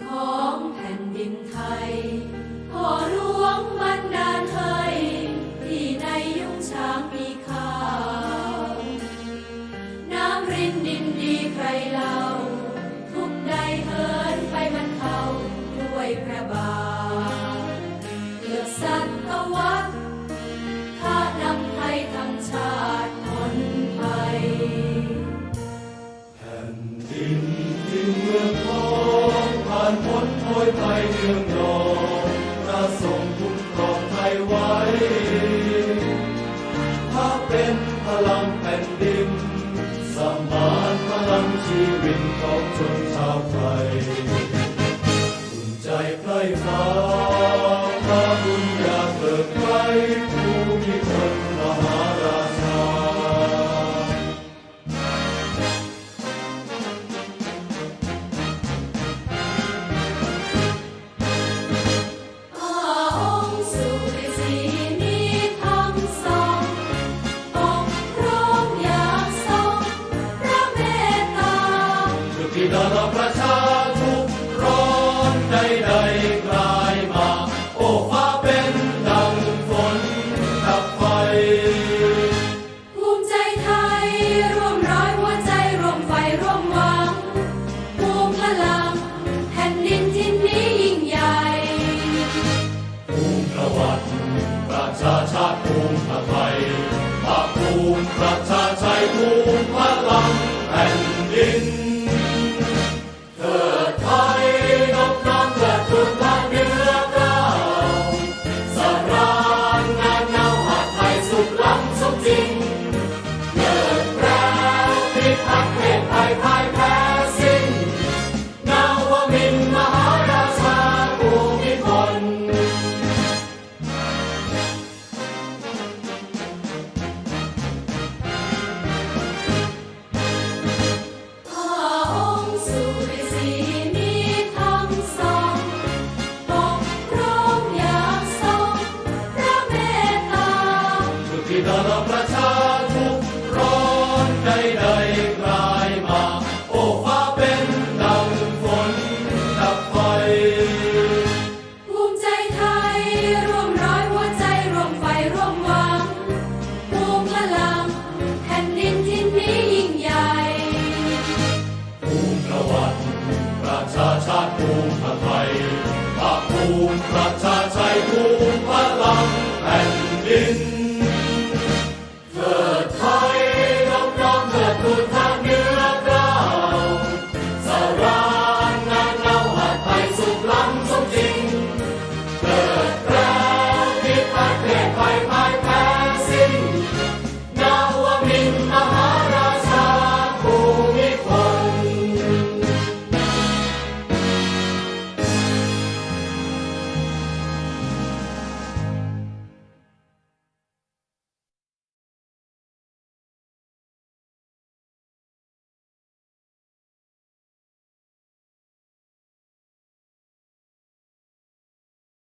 call. เรื่องนอนะสงคุ้มครองไทยไว้ ถ้าเป็นพลังแผ่นดิน สมานพลังชีวิตของชนชาวไทยหุ่นใจไพร่ฟ้า ที่ตลอดประชาทุกร้อนใดๆกลายมา โอ้ฟ้าเป็นดังฝนดับไฟ ภูมิใจไทย ร่วมร้อยหัวใจร่วมไฟร่วมหวังภูมิพลังแผ่นดินที่นี้ยิ่งใหญ่ ภูมิประวัติประชาชาติภูมิพลัง